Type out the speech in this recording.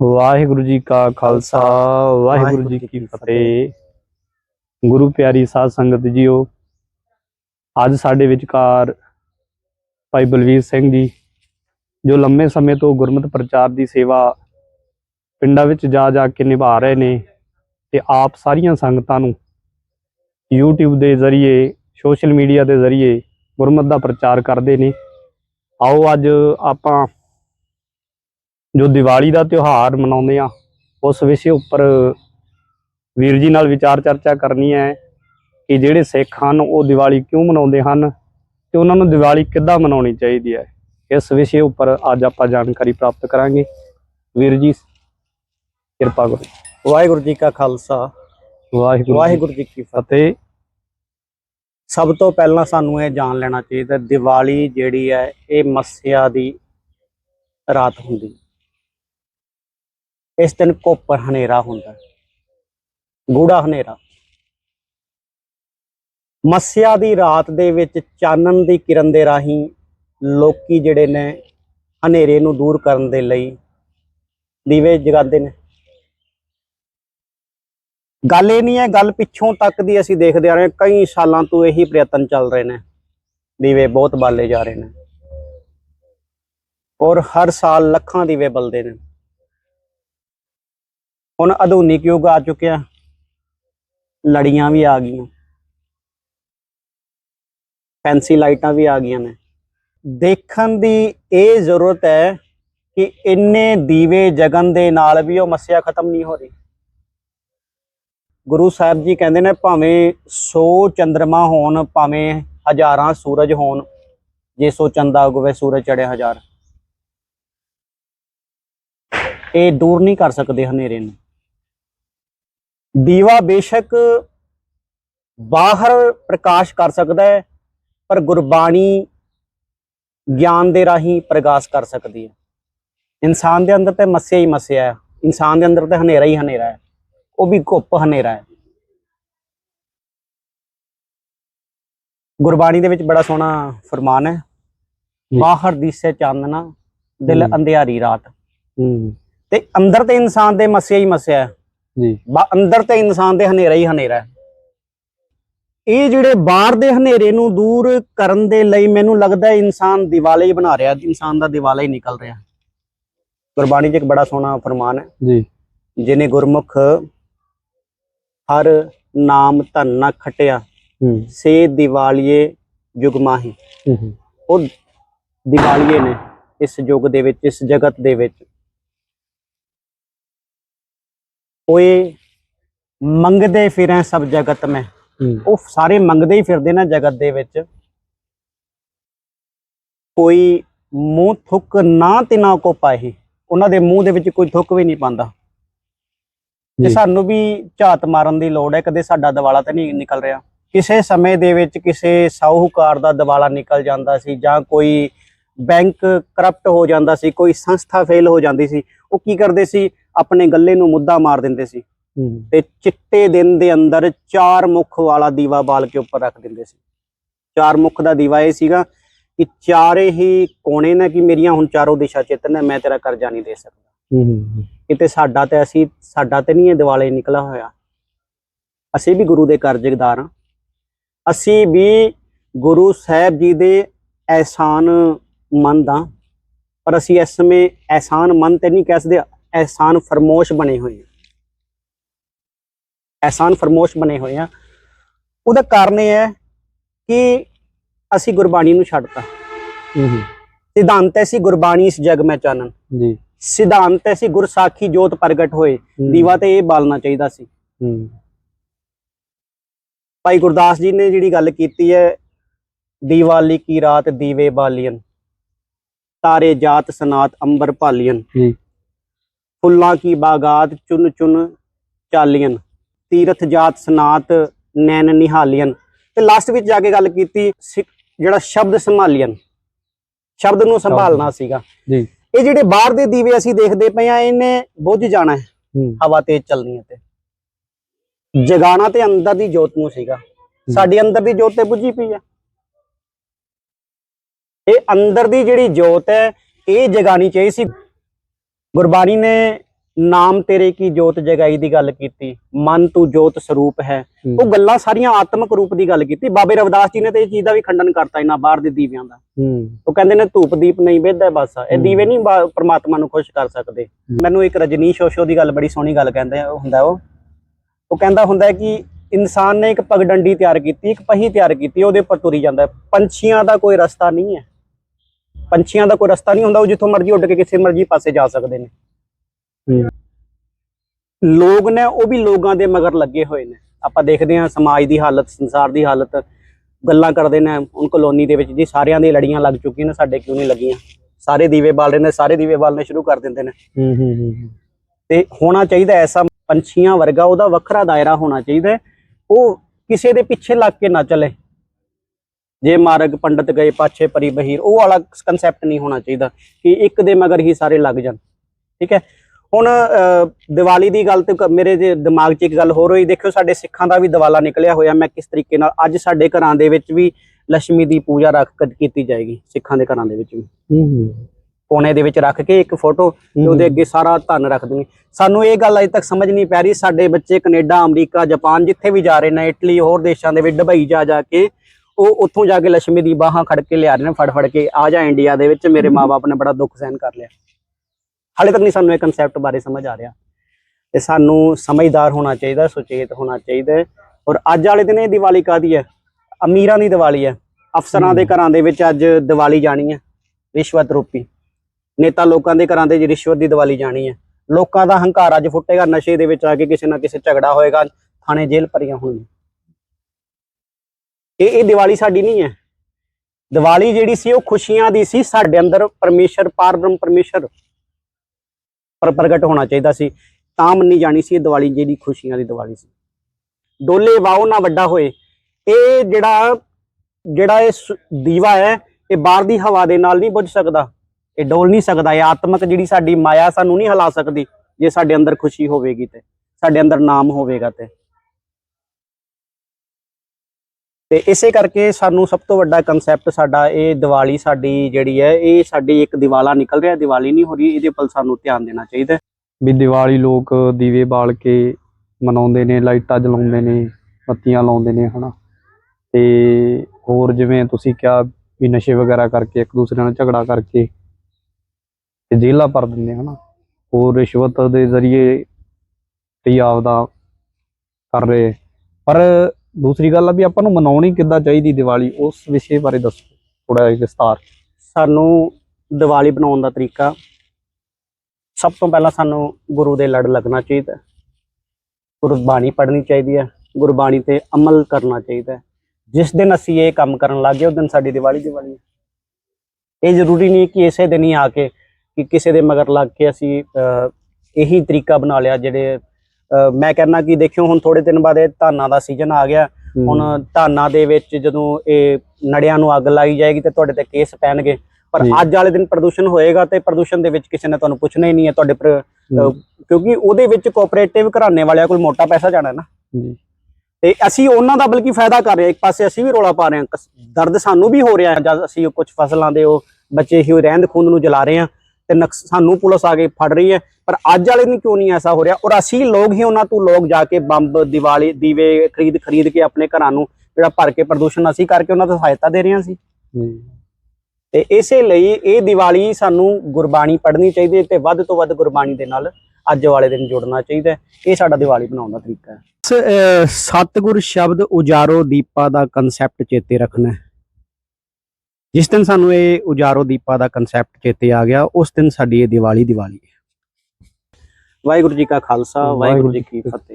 ਵਾਹਿਗੁਰੂ ਜੀ ਕਾ ਖਾਲਸਾ, ਵਾਹਿਗੁਰੂ ਜੀ ਕੀ ਫਤਿਹ। ਗੁਰੂ ਪਿਆਰੀ ਸਾਧ ਸੰਗਤ ਜੀਓ, ਅੱਜ ਸਾਡੇ ਵਿਚਕਾਰ ਭਾਈ ਬਲਵੀਰ ਸਿੰਘ ਜੀ, ਜੋ ਲੰਮੇ ਸਮੇਂ ਤੋਂ ਗੁਰਮਤ ਪ੍ਰਚਾਰ ਦੀ ਸੇਵਾ ਪਿੰਡਾਂ ਵਿੱਚ ਜਾ ਜਾ ਕੇ ਨਿਭਾ ਰਹੇ ਨੇ ਤੇ ਆਪ ਸਾਰੀਆਂ ਸੰਗਤਾਂ ਨੂੰ YouTube ਦੇ ਜ਼ਰੀਏ ਸੋਸ਼ਲ ਮੀਡੀਆ ਦੇ ਜ਼ਰੀਏ ਗੁਰਮਤ ਦਾ ਪ੍ਰਚਾਰ ਕਰਦੇ ਨੇ। ਆਓ ਅੱਜ ਆਪਾਂ ਜੋ ਦੀਵਾਲੀ ਦਾ ਤਿਉਹਾਰ ਮਨਾਉਂਦੇ ਆ ਉਸ ਵਿਸ਼ੇ ਉੱਪਰ ਵੀਰ ਜੀ ਨਾਲ ਵਿਚਾਰ ਚਰਚਾ ਕਰਨੀ ਹੈ ਕਿ ਜਿਹੜੇ ਸਿੱਖ ਹਨ ਉਹ ਦੀਵਾਲੀ ਕਿਉਂ ਮਨਾਉਂਦੇ ਹਨ ਤੇ ਉਹਨਾਂ ਨੂੰ ਦੀਵਾਲੀ ਕਿੱਦਾਂ ਮਨਾਉਣੀ ਚਾਹੀਦੀ ਹੈ? ਇਸ ਵਿਸ਼ੇ ਉੱਪਰ ਅੱਜ ਆਪਾਂ ਜਾਣਕਾਰੀ ਪ੍ਰਾਪਤ ਕਰਾਂਗੇ। ਵੀਰ ਜੀ ਕਿਰਪਾ ਕਰੋ। ਵਾਹਿਗੁਰੂ ਜੀ ਕਾ ਖਾਲਸਾ। ਵਾਹਿਗੁਰੂ ਵਾਹਿਗੁਰੂ ਜੀ ਕੀ ਫਤਿਹ। ਸਭ ਤੋਂ ਪਹਿਲਾਂ ਸਾਨੂੰ ਇਹ ਜਾਣ ਲੈਣਾ ਚਾਹੀਦਾ ਦੀਵਾਲੀ ਜਿਹੜੀ ਹੈ ਇਹ ਮੱਸਿਆ ਦੀ ਰਾਤ ਹੁੰਦੀ। ਇਸ ਦਿਨ ਕੋਪਰ ਹਨੇਰਾ ਹੁੰਦਾ ਗੂੜਾ ਹਨੇਰਾ। ਮੱਸਿਆ ਦੀ ਰਾਤ ਦੇ ਵਿੱਚ ਚਾਨਣ ਦੀ ਕਿਰਨ ਦੇ ਰਾਹੀਂ ਲੋਕੀ ਜਿਹੜੇ ਨੇ ਹਨੇਰੇ ਨੂੰ ਦੂਰ ਕਰਨ ਦੇ ਲਈ ਦੀਵੇ ਜਗਾਉਂਦੇ ਨੇ। ਗੱਲ ਇਹ ਨਹੀਂ ਹੈ ਗੱਲ ਪਿੱਛੋਂ ਤੱਕ ਦੀ ਅਸੀਂ ਦੇਖਦੇ ਆ ਰਹੇ ਹਾਂ, ਕਈ ਸਾਲਾਂ ਤੋਂ ਇਹੀ ਪ੍ਰਯਤਨ ਚੱਲ ਰਹੇ ਨੇ ਦੀਵੇ ਬਹੁਤ ਬਾਲੇ ਜਾ ਰਹੇ ਨੇ। ਔਰ ਹਰ ਸਾਲ ਲੱਖਾਂ ਦੀਵੇ ਬਲਦੇ ਨੇ। ਹੁਣ ਆਧੁਨਿਕ ਯੁੱਗ ਆ ਚੁੱਕਿਆ। ਲੜੀਆਂ ਵੀ ਆ ਗਈਆਂ। ਫੈਂਸੀ ਲਾਈਟਾਂ ਵੀ ਆ ਗਈਆਂ ਨੇ। ਦੇਖਣ ਦੀ ਇਹ ਜ਼ਰੂਰਤ ਹੈ ਕਿ ਇੰਨੇ ਦੀਵੇ ਜਗਨ ਦੇ ਨਾਲ ਵੀ ਉਹ ਮੱਸਿਆ ਖਤਮ ਨਹੀਂ ਹੋ ਰਹੀ। ਗੁਰੂ ਸਾਹਿਬ ਜੀ ਕਹਿੰਦੇ ਨੇ, ਭਾਵੇਂ 100 ਚੰਦਰਮਾ ਹੋਣ, ਭਾਵੇਂ ਹਜ਼ਾਰਾਂ ਸੂਰਜ ਹੋਣ, ਜੇ ਸੋ ਚੰਦਾ ਉਗਵੇ ਸੂਰਜ ਚੜੇ ਹਜ਼ਾਰ। ਇਹ ਦੂਰ ਨਹੀਂ ਕਰ ਸਕਦੇ ਹਨੇਰੇ ਨੂੰ। ਦੀਵਾ ਬੇਸ਼ੱਕ ਬਾਹਰ ਪ੍ਰਕਾਸ਼ ਕਰ ਸਕਦਾ ਹੈ ਪਰ ਗੁਰਬਾਣੀ ਗਿਆਨ ਦੇ ਰਾਹੀਂ ਪ੍ਰਕਾਸ਼ ਕਰ ਸਕਦੀ ਹੈ। ਇਨਸਾਨ ਦੇ ਅੰਦਰ ਤੇ ਮੱਸਿਆ ਹੀ ਮੱਸਿਆ ਹੈ। ਇਨਸਾਨ ਦੇ ਅੰਦਰ ਤੇ ਹਨੇਰਾ ਹੀ ਹਨੇਰਾ ਹੈ। ਉਹ ਵੀ ਘੁੱਪ ਹਨੇਰਾ ਹੈ। ਗੁਰਬਾਣੀ ਦੇ ਵਿੱਚ ਬੜਾ ਸੋਹਣਾ ਫਰਮਾਨ ਹੈ। ਬਾਹਰ ਦਿਸੇ ਚਾਨਣਾ ਦਿਲ। ਅੰਧਿਆਰੀ ਰਾਤ। ਤੇ ਅੰਦਰ ਤੇ ਇਨਸਾਨ ਦੇ ਮਸਿਆ ਹੀ ਮਸਿਆ ਹੈ। ਜੀ। ਬਾ- ਅੰਦਰ ਤੇ ਇਨਸਾਨ ਦੇ ਹਨੇਰਾ ਹੀ ਹਨੇਰਾ ਹੈ। ਇਹ ਜਿਹੜੇ ਬਾਹਰ ਦੇ ਹਨੇਰੇ ਨੂੰ ਦੂਰ ਕਰਨ ਦੇ ਲਈ ਮੈਨੂੰ ਲੱਗਦਾ ਹੈ ਇਨਸਾਨ ਦਿਵਾਲਾ ਹੀ ਬਣਾ ਰਿਹਾ ਇਨਸਾਨ ਦਾ ਦਿਵਾਲਾ ਹੀ ਨਿਕਲ ਰਿਹਾ। ਗੁਰਬਾਣੀ 'ਚ ਇੱਕ ਬੜਾ ਸੋਹਣਾ ਫਰਮਾਨ ਹੈ। ਜੀ। ਜਿਨੇ ਗੁਰਮੁਖ ਹਰ ਨਾਮ ਧਨ ਨਾ ਖਟਿਆ ਸੇ ਦਿਵਾਲੀਏ ਜੁਗ ਮਾਹੀ। ਹੂੰ, ਹੂੰ। ਉਹ ਦਿਵਾਲੀਏ ਨੇ ਇਸ ਯੁੱਗ ਦੇ ਵਿੱਚ ਇਸ ਜਗਤ ਦੇ ਵਿੱਚ। ਓਏ ਮੰਗਦੇ ਫਿਰਾਂ ਸਭ ਜਗਤ ਮੈਂ। ਉਹ ਸਾਰੇ ਮੰਗਦੇ ਹੀ ਫਿਰਦੇ ਨੇ ਜਗਤ ਦੇ ਵਿੱਚ। ਕੋਈ ਮੂੰਹ ਥੁੱਕ ਨਾ ਤਿਨਾ ਕੋ ਪਾਹੀ। ਉਹਨਾਂ ਦੇ ਮੂੰਹ ਦੇ ਵਿੱਚ ਕੋਈ ਥੁੱਕ ਵੀ ਨਹੀਂ ਪਾਉਂਦਾ। ਤੇ। ਸਾਨੂੰ ਵੀ ਝਾਤ ਮਾਰਨ ਦੀ ਲੋੜ ਹੈ। ਕਦੇ ਸਾਡਾ ਦਿਵਾਲਾ ਤਾਂ ਨਹੀਂ ਨਿਕਲ ਰਿਹਾ। ਕਿਸੇ ਸਮੇਂ ਦੇ ਵਿੱਚ ਕਿਸੇ ਸਾਹੂਕਾਰ ਦਾ ਦਿਵਾਲਾ ਨਿਕਲ ਜਾਂਦਾ ਸੀ ਜਾਂ ਕੋਈ ਬੈਂਕ ਕਰਪਟ ਹੋ ਜਾਂਦਾ ਸੀ ਕੋਈ ਸੰਸਥਾ ਫੇਲ ਹੋ ਜਾਂਦੀ ਸੀ। ਉਹ ਕੀ ਕਰਦੇ ਸੀ? ਆਪਣੇ ਗੱਲੇ ਨੂੰ ਮੁੱਦਾ ਮਾਰ ਦਿੰਦੇ ਸੀ। ਹੂੰ। ਤੇ ਚਿੱਟੇ ਦਿਨ ਦੇ ਅੰਦਰ ਚਾਰ ਮੁੱਖ ਵਾਲਾ ਦੀਵਾ ਬਾਲ ਕੇ ਉੱਪਰ ਰੱਖ ਦਿੰਦੇ ਸੀ। ਚਾਰ ਮੁੱਖ ਦਾ ਦੀਵਾ ਇਹ ਸੀਗਾ ਕਿ ਚਾਰੇ ਹੀ ਕੋਣੇ ਨੇ ਕਿ ਮੇਰੀਆਂ ਹੁਣ ਚਾਰੋਂ ਦਿਸ਼ਾ ਚਿੱਤ ਨੇ ਮੈਂ ਤੇਰਾ ਕਰਜ਼ਾ ਨਹੀਂ ਦੇ ਸਕਦਾ। ਹੂੰ, ਹੂੰ ਕਿਤੇ ਸਾਡਾ ਤੇ ਅਸੀਂ ਸਾਡਾ ਤੇ ਨਹੀਂ ਇਹ ਦਿਵਾਲੇ ਨਿਕਲਾ ਹੋਇਆ। ਅਸੀਂ ਵੀ ਗੁਰੂ ਦੇ ਕਰਜ਼ਦਾਰ ਹਾਂ। ਅਸੀਂ ਵੀ ਗੁਰੂ ਸਾਹਿਬ ਜੀ ਦੇ ਅਹਿਸਾਨ ਮੰਦ ਹਾਂ। ਪਰ ਅਸੀਂ ਇਸ ਸਮੇਂ ਅਹਿਸਾਨ ਮੰਦ ਤੇ ਨਹੀਂ ਕਹਿ ਸਕਦੇ। ਅਹਿਸਾਨ ਫਰਮੋਸ਼ ਬਣੇ ਹੋਏ ਹਾਂ ਅਹਿਸਾਨ ਫਰਮੋਸ਼ ਬਣੇ ਹੋਏ ਹਾਂ ਉਹਦਾ ਕਾਰਨ ਇਹ ਹੈ ਕਿ ਅਸੀਂ ਗੁਰਬਾਣੀ ਨੂੰ ਛੱਡਤਾ। ਹੂੰ, ਹੂੰ। ਸਿਧਾਂਤ ਹੈ ਸੀ ਗੁਰਬਾਣੀ ਇਸ ਜਗ ਮੈਂ ਚਾਨਣ। ਜੀ। ਸਿਧਾਂਤ ਹੈ ਸੀ ਗੁਰਸਾਖੀ ਜੋਤ ਪ੍ਰਗਟ ਹੋਏ। ਦੀਵਾ ਤੇ ਇਹ ਬਾਲਣਾ ਚਾਹੀਦਾ ਸੀ। ਹੂੰ। ਭਾਈ ਗੁਰਦਾਸ ਜੀ ਨੇ ਜਿਹੜੀ ਗੱਲ ਕੀਤੀ ਹੈ ਦੀਵਾਲੀ ਕੀ ਰਾਤ ਦੀਵੇ ਬਾਲੀਨ ਤਾਰੇ ਜਾਤ ਸਨਾਤ ਅੰਬਰ ਭਾਲੀਨ ਜੀ। ਫੁੱਲਾਂ ਕੀ ਬਾਗਾਤ ਚੁਨ ਚੁਨ ਚਾਲੀਨ ਤੀਰਥ ਜਾਤ ਸਨਾਤ ਨੈਣ ਨਿਹਾਲੀਨ ਤੇ ਲਾਸਟ ਵਿੱਚ ਜਾ ਕੇ ਗੱਲ ਕੀਤੀ ਜਿਹੜਾ ਸ਼ਬਦ ਸੰਭਾਲੀਨ ਸ਼ਬਦ ਨੂੰ ਸੰਭਾਲਣਾ ਸੀਗਾ। ਜੀ। ਇਹ ਜਿਹੜੇ ਬਾਹਰ ਦੇ ਦੀਵੇ ਅਸੀਂ ਦੇਖਦੇ ਪਏ ਆ ਇਹਨੇ ਬੁੱਝ ਜਾਣਾ ਹੈ। ਹਵਾ ਤੇਜ਼ ਚੱਲਣੀ ਤੇ। ਜਗਾਣਾ ਤੇ ਅੰਦਰ ਦੀ ਜੋਤ ਨੂੰ ਸੀਗਾ। ਸਾਡੀ ਅੰਦਰ ਦੀ ਜੋਤ ਤੇ ਬੁੱਝੀ ਪਈ ਆ ਇਹ ਅੰਦਰ ਦੀ ਜਿਹੜੀ ਜੋਤ ਹੈ ਇਹ ਜਗਾਣੀ ਚਾਹੀਦੀ ਸੀ। ਗੁਰਬਾਣੀ ਨੇ ਨਾਮ ਤੇਰੇ ਕੀ ਜੋਤ ਜਗਾਈ ਦੀ ਗੱਲ ਕੀਤੀ ਮਨ ਤੂੰ ਜੋਤ ਸਰੂਪ ਹੈ। ਉਹ ਗੱਲਾਂ ਸਾਰੀਆਂ ਆਤਮਿਕ ਰੂਪ ਦੀ ਗੱਲ ਕੀਤੀ। ਬਾਬੇ ਰਵਿਦਾਸ ਜੀ ਨੇ ਤੇ ਇਹ ਚੀਜ਼ ਦਾ ਵੀ ਖੰਡਨ ਕਰਤਾ ਇਹਨਾਂ ਬਾਹਰ ਦੇ ਦੀਵਿਆਂ ਦਾ। ਉਹ ਕਹਿੰਦੇ ਨੇ ਧੂਪ ਦੀਪ ਨਹੀਂ ਵੇਦਾ ਬਸ। ਇਹ। ਦੀਵੇ ਨਹੀਂ ਪ੍ਰਮਾਤਮਾ ਨੂੰ ਖੁਸ਼ ਕਰ ਸਕਦੇ। ਮੈਨੂੰ ਇੱਕ ਰਜਨੀਸ਼ ਓਸ਼ੋ ਦੀ ਗੱਲ ਬੜੀ ਸੋਹਣੀ ਗੱਲ ਕਹਿੰਦੇ ਆ- ਹੁੰਦਾ ਉਹ। ਉਹ ਕਹਿੰਦਾ ਹੁੰਦਾ ਕਿ ਇਨਸਾਨ ਨੇ ਇੱਕ ਪਗਡੰਡੀ ਤਿਆਰ ਕੀਤੀ ਇੱਕ ਪਹੀ ਤਿਆਰ ਕੀਤੀ ਉਹਦੇ ਉੱਪਰ ਤੁਰੀ ਜਾਂਦਾ। ਪੰਛੀਆਂ ਦਾ ਕੋਈ ਰਸਤਾ ਨਹੀਂ ਹੈ। ਪੰਛੀਆਂ ਦਾ ਕੋਈ ਰਸਤਾ ਨਹੀਂ ਹੁੰਦਾ ਉਹ ਜਿੱਥੋਂ ਮਰਜ਼ੀ ਉੱਡ ਕੇ ਕਿਸੇ ਮਰਜ਼ੀ ਪਾਸੇ ਜਾ ਸਕਦੇ ਨੇ। ਲੋਕ ਨੇ ਉਹ ਵੀ ਲੋਕਾਂ ਦੇ ਮਗਰ ਲੱਗੇ ਹੋਏ ਨੇ। ਆਪਾਂ ਦੇਖਦੇ ਹਾਂ ਸਮਾਜ ਦੀ ਹਾਲਤ ਸੰਸਾਰ ਦੀ ਹਾਲਤ ਗੱਲਾਂ ਕਰਦੇ ਨੇ ਹੁਣ ਕਲੋਨੀ ਦੇ ਵਿੱਚ ਜੀ ਸਾਰਿਆਂ ਦੀ ਲੜੀਆਂ ਲੱਗ ਚੁੱਕੀਆਂ ਨੇ ਸਾਡੇ ਕਿਉਂ ਨਹੀਂ ਲੱਗੀਆਂ? ਸਾਰੇ ਦੀਵੇ ਬਾਲ ਰਹੇ ਨੇ ਸਾਰੇ ਦੀਵੇ ਬਾਲਣੇ ਸ਼ੁਰੂ ਕਰ ਦਿੰਦੇ ਨੇ। ਤੇ ਹੋਣਾ ਚਾਹੀਦਾ ਐਸਾ ਪੰਛੀਆਂ ਵਰਗਾ ਉਹਦਾ ਵੱਖਰਾ ਦਾਇਰਾ ਹੋਣਾ ਚਾਹੀਦਾ। ਉਹ ਕਿਸੇ ਦੇ ਪਿੱਛੇ ਲੱਗ ਕੇ ਨਾ ਚੱਲੇ। ਜੇ ਮਾਰਗ ਪੰਡਤ ਗਏ ਪਾਛੇ ਪਰੀ ਬਹੀਰ ਉਹ ਵਾਲਾ ਕਨਸੈਪਟ ਨਹੀਂ ਹੋਣਾ ਚਾਹੀਦਾ ਕਿ ਇੱਕ ਦੇ ਮਗਰ ਹੀ ਸਾਰੇ ਲੱਗ ਜਾਣ। ਠੀਕ ਹੈ? ਹੁਣ ਦੀਵਾਲੀ ਦੀ ਗੱਲ ਤੇ ਮੇਰੇ ਦੇ ਦਿਮਾਗ 'ਚ ਇੱਕ ਗੱਲ ਹੋਰ ਹੋਈ ਦੇਖਿਓ ਸਾਡੇ ਸਿੱਖਾਂ ਦਾ ਵੀ ਦਿਵਾਲਾ ਨਿਕਲਿਆ ਹੋਇਆ ਮੈਂ ਕਿਸ ਤਰੀਕੇ ਨਾਲ ਅੱਜ ਸਾਡੇ ਘਰਾਂ ਦੇ ਵਿੱਚ ਵੀ ਲక్ష్ਮੀ ਦੀ ਪੂਜਾ ਰੱਖ ਕੀਤੀ ਜਾਏਗੀ ਸਿੱਖਾਂ ਦੇ ਘਰਾਂ ਦੇ ਵਿੱਚ ਵੀ। ਹੂੰ ਕੋਨੇ ਦੇ ਵਿੱਚ ਰੱਖ ਕੇ ਇੱਕ ਫੋਟੋ ਤੇ ਉਹਦੇ ਅੱਗੇ ਸਾਰਾ ਧਨ ਰੱਖ ਦੇਣਗੇ ਸਾਨੂੰ ਇਹ ਗੱਲ ਅਜੇ ਤੱਕ ਸਮਝ ਨਹੀਂ ਪੈ ਰਹੀ ਸਾਡੇ ਬੱਚੇ ਕੈਨੇਡਾ ਅਮਰੀਕਾ ਜਾਪਾਨ ਜਿੱਥੇ ਵੀ ਜਾ ਰਹੇ ਨੇ ਇਟਲੀ ਹੋਰ ਦੇਸ਼ਾਂ ਦੇ ਵਿੱਚ ਦੁਬਈ ਜਾ ਜਾ ਕੇ ਉਹ ਉੱਥੋਂ ਜਾ ਕੇ ਲక్ష్ਮੀ ਦੀ ਬਾਹਾਂ ਖੜ ਕੇ ਲਿਆ ਰਹੇ ਨੇ ਫੜ ਫੜ ਕੇ ਆ ਜਾ ਇੰਡੀਆ ਦੇ ਵਿੱਚ ਮੇਰੇ ਮਾਪੇ ਨੇ ਬੜਾ ਦੁੱਖ ਸਹਿਨ ਕਰ ਲਿਆ। ਹਾਲੇ ਤੱਕ ਨਹੀਂ ਸਾਨੂੰ ਇਹ ਕਨਸੈਪਟ ਬਾਰੇ ਸਮਝ ਆ ਰਿਹਾ। ਤੇ ਸਾਨੂੰ ਸਮਝਦਾਰ ਹੋਣਾ ਚਾਹੀਦਾ ਸੁਚੇਤ ਹੋਣਾ ਚਾਹੀਦਾ। ਔਰ ਅੱਜ ਵਾਲੇ ਦਿਨ ਇਹ ਦੀਵਾਲੀ ਕਾਦੀ ਹੈ? ਅਮੀਰਾਂ ਦੀ ਦੀਵਾਲੀ ਹੈ। ਅਫਸਰਾਂ ਦੇ ਘਰਾਂ ਦੇ ਵਿੱਚ ਅੱਜ ਦੀਵਾਲੀ ਜਾਣੀ ਹੈ ਰਿਸ਼ਵਤ ਰੂਪੀ। ਨੇਤਾ ਲੋਕਾਂ ਦੇ ਘਰਾਂ ਦੇ ਰਿਸ਼ਵਤ ਦੀ ਦੀਵਾਲੀ ਜਾਣੀ ਹੈ। ਲੋਕਾਂ ਦਾ ਹੰਕਾਰ ਅੱਜ ਫੁੱਟੇਗਾ ਨਸ਼ੇ ਦੇ ਵਿੱਚ ਆ ਕੇ ਕਿਸੇ ਨਾ ਕਿਸੇ ਝਗੜਾ ਹੋਏਗਾ ਥਾਣੇ ਜੇਲ੍ਹ ਭਰੀਆਂ ਹੋਣਗੀਆਂ। ਇਹ ਇਹ ਦੀਵਾਲੀ ਸਾਡੀ ਨਹੀਂ ਹੈ। ਦੀਵਾਲੀ ਜਿਹੜੀ ਸੀ ਉਹ ਖੁਸ਼ੀਆਂ ਦੀ ਸੀ, ਸਾਡੇ ਅੰਦਰ ਪਰਮੇਸ਼ਰ ਪਾਰਬ੍ਰਹਮ ਪਰਮੇਸ਼ਰ ਪਰ ਪ੍ਰਗਟ ਹੋਣਾ ਚਾਹੀਦਾ ਸੀ। ਤਾਂ ਮੰਨੀ ਜਾਣੀ ਸੀ ਇਹ ਦੀਵਾਲੀ ਜਿਹੜੀ ਖੁਸ਼ੀਆਂ ਦੀ ਦੀਵਾਲੀ ਸੀ। ਡੋਲੇ ਵਾਓ ਨਾ ਵੱਡਾ ਹੋਏ। ਇਹ ਜਿਹੜਾ ਜਿਹੜਾ ਇਹ ਦੀਵਾ ਹੈ, ਇਹ ਬਾਹਰ ਦੀ ਹਵਾ ਦੇ ਨਾਲ ਨਹੀਂ ਬੁੱਝ ਸਕਦਾ। ਇਹ ਡੋਲ ਨਹੀਂ ਸਕਦਾ। ਇਹ ਆਤਮਕ ਜਿਹੜੀ ਸਾਡੀ ਮਾਇਆ ਸਾਨੂੰ ਨਹੀਂ ਹਿਲਾ ਸਕਦੀ, ਜੇ ਸਾਡੇ ਅੰਦਰ ਖੁਸ਼ੀ ਹੋਵੇਗੀ ਤੇ, ਸਾਡੇ ਅੰਦਰ ਨਾਮ ਹੋਵੇਗਾ ਤੇ। ਤੇ ਇਸੇ ਕਰਕੇ ਸਾਨੂੰ ਸਭ ਤੋਂ ਵੱਡਾ ਕਨਸੈਪਟ ਸਾਡਾ ਇਹ ਦੀਵਾਲੀ ਸਾਡੀ ਜਿਹੜੀ ਹੈ, ਇਹ ਸਾਡੀ ਇੱਕ ਦੀਵਾਲਾ ਨਿਕਲ ਰਿਹਾ, ਦੀਵਾਲੀ ਨਹੀਂ ਹੋ ਰਹੀ, ਇਹਦੇ ਉੱਪਰ ਸਾਨੂੰ ਧਿਆਨ ਦੇਣਾ ਚਾਹੀਦਾ ਵੀ ਦੀਵਾਲੀ ਲੋਕ ਦੀਵੇ ਬਾਲ ਕੇ ਮਨਾਉਂਦੇ ਨੇ, ਲਾਈਟਾਂ ਜਲਾਉਂਦੇ ਨੇ ਬੱਤੀਆਂ ਲਾਉਂਦੇ ਨੇ, ਹਨਾ। ਤੇ ਹੋਰ ਜਿਵੇਂ ਤੁਸੀਂ ਕਿਹਾ ਵੀ ਨਸ਼ੇ ਵਗੈਰਾ ਕਰਕੇ ਇੱਕ ਦੂਸਰੇ ਨਾਲ ਝਗੜਾ ਕਰਕੇ ਤੇ ਜੇਲਾਂ ਭਰ ਦਿੰਦੇ, ਹਨਾ। ਹੋਰ ਰਿਸ਼ਵਤ ਦੇ ਜ਼ਰੀਏ ਤੇ ਆਪਦਾ ਕਰ ਰਹੇ। ਪਰ ਦੂਸਰੀ ਗੱਲ ਆ ਵੀ ਆਪਾਂ ਨੂੰ ਮਨਾਉਣੀ ਕਿੱਦਾਂ ਚਾਹੀਦੀ ਦੀਵਾਲੀ, ਉਸ ਵਿਸ਼ੇ ਬਾਰੇ ਦੱਸੋ ਥੋੜਾ ਜਿਹਾ ਵਿਸਤਾਰ। ਸਾਨੂੰ ਦੀਵਾਲੀ ਬਣਾਉਣ ਦਾ ਤਰੀਕਾ, ਸਭ ਤੋਂ ਪਹਿਲਾਂ ਸਾਨੂੰ ਗੁਰੂ ਦੇ ਲੜ ਲੱਗਣਾ ਚਾਹੀਦਾ ਗੁਰਬਾਣੀ ਪੜ੍ਹਨੀ ਚਾਹੀਦੀ ਹੈ, ਗੁਰਬਾਣੀ ਤੇ ਅਮਲ ਕਰਨਾ ਚਾਹੀਦਾ ਜਿਸ ਦਿਨ ਅਸੀਂ ਇਹ ਕੰਮ ਕਰਨ ਲੱਗ ਗਏ, ਉਸ ਦਿਨ ਸਾਡੀ ਦੀਵਾਲੀ ਦੀਵਾਲੀ ਹੈ। ਇਹ ਜ਼ਰੂਰੀ ਨਹੀਂ ਕਿ ਇਸੇ ਦਿਨ ਹੀ ਆ ਕੇ, ਕਿ ਕਿਸੇ ਦੇ ਮਗਰ ਲੱਗ ਕੇ ਅਸੀਂ ਇਹੀ ਤਰੀਕਾ ਬਣਾ ਲਿਆ ਜਿਹੜੇ ਮੈਂ ਕਹਿੰਦਾ ਕਿ ਦੇਖਿਓ ਹੁਣ ਥੋੜੇ ਦਿਨ ਬਾਅਦ ਇਹ ਧਾਨਾਂ ਦਾ ਸੀਜ਼ਨ ਆ ਗਿਆ। ਹੁਣ ਧਾਨਾਂ ਦੇ ਵਿੱਚ ਜਦੋਂ ਇਹ ਨੜਿਆਂ ਨੂੰ ਅੱਗ ਲਾਈ ਜਾਏਗੀ ਤੇ ਤੁਹਾਡੇ ਤੇ ਕੇਸ ਪੈਣਗੇ। ਪਰ। ਅੱਜ ਵਾਲੇ ਦਿਨ ਪ੍ਰਦੂਸ਼ਣ ਹੋਏਗਾ ਤੇ ਪ੍ਰਦੂਸ਼ਣ ਦੇ ਵਿੱਚ ਕਿਸੇ ਨੇ ਤੁਹਾਨੂੰ ਪੁੱਛਣਾ ਹੀ ਨਹੀਂ ਹੈ। ਤੁਹਾਡੇ ਪਰ ਕਿਉਂਕਿ ਉਹਦੇ ਵਿੱਚ ਕੋਆਪਰੇਟਿਵ ਘਰਾਣੇ ਵਾਲਿਆਂ ਕੋਲ ਮੋਟਾ ਪੈਸਾ ਜਾਣਾ ਹੈ ਨਾ ਤੇ ਅਸੀਂ ਉਹਨਾਂ ਦਾ ਬਲਕਿ ਫਾਇਦਾ ਕਰ ਰਹੇ ਹਾਂ। ਇੱਕ ਪਾਸੇ ਅਸੀਂ ਵੀ ਰੋਲਾ ਪਾ ਰਹੇ ਹਾਂ। ਦਰਦ ਸਾਨੂੰ ਵੀ ਹੋ ਰਿਹਾ ਹੈ। ਜਦ ਅਸੀਂ ਕੁਝ ਫਸਲਾਂ ਦੇ ਉਹ ਬੱਚੇ ਹੀ ਰਹਿੰਦ ਖੂੰਦ ਨੂੰ ਜਲਾ ਰਹੇ ਹਾਂ। ਤੇ ਨਕਸ ਸਾਨੂੰ ਪੁਲਿਸ ਆ ਕੇ ਫੜ ਰਹੀ ਹੈ। ਪਰ ਅੱਜ ਵਾਲੇ ਨੂੰ ਕਿਉਂ ਨਹੀਂ ਐਸਾ ਹੋ ਰਿਹਾ? ਔਰ ਅਸੀਂ ਲੋਕ ਹੀ ਉਹਨਾਂ ਤੋਂ ਲੋਕ ਜਾ ਕੇ ਬੰਬ ਦੀਵਾਲੀ ਦੀਵੇ ਖਰੀਦ ਖਰੀਦ ਕੇ ਆਪਣੇ ਘਰਾਂ ਨੂੰ ਜਿਹੜਾ ਭਰ ਕੇ ਪ੍ਰਦੂਸ਼ਣ ਅਸੀਂ ਕਰਕੇ ਉਹਨਾਂ ਤੋਂ ਸਹਾਇਤਾ ਦੇ ਰਹੇ ਸੀ ਤੇ ਇਸੇ ਲਈ ਇਹ ਦੀਵਾਲੀ ਸਾਨੂੰ ਗੁਰਬਾਣੀ ਪੜ੍ਹਨੀ ਚਾਹੀਦੀ ਤੇ ਵੱਧ ਤੋਂ ਵੱਧ ਗੁਰਬਾਣੀ ਦੇ ਨਾਲ ਅੱਜ ਵਾਲੇ ਦਿਨ ਜੁੜਨਾ ਚਾਹੀਦਾ ਹੈ। ਇਹ ਸਾਡਾ ਦੀਵਾਲੀ ਬਣਾਉਣ ਦਾ ਤਰੀਕਾ ਹੈ। ਸਤਿਗੁਰ ਸ਼ਬਦ ਉਜਾਰੋ ਦੀਪਾ ਦਾ ਕਨਸੈਪਟ ਚੇਤੇ ਰੱਖਣਾ ਜਿਸ ਦਿਨ ਸਾਨੂੰ ਇਹ ਉਜਾਰੋ ਦੀਪਾ ਦਾ ਕਨਸੈਪਟ ਚੇਤੇ ਆ ਗਿਆ ਉਸ ਦਿਨ ਸਾਡੀ ਇਹ ਦੀਵਾਲੀ ਦੀਵਾਲੀ ਹੈ। ਵਾਹਿਗੁਰੂ ਜੀ ਕਾ ਖਾਲਸਾ ਵਾਹਿਗੁਰੂ ਜੀ ਕੀ ਫਤਿਹ।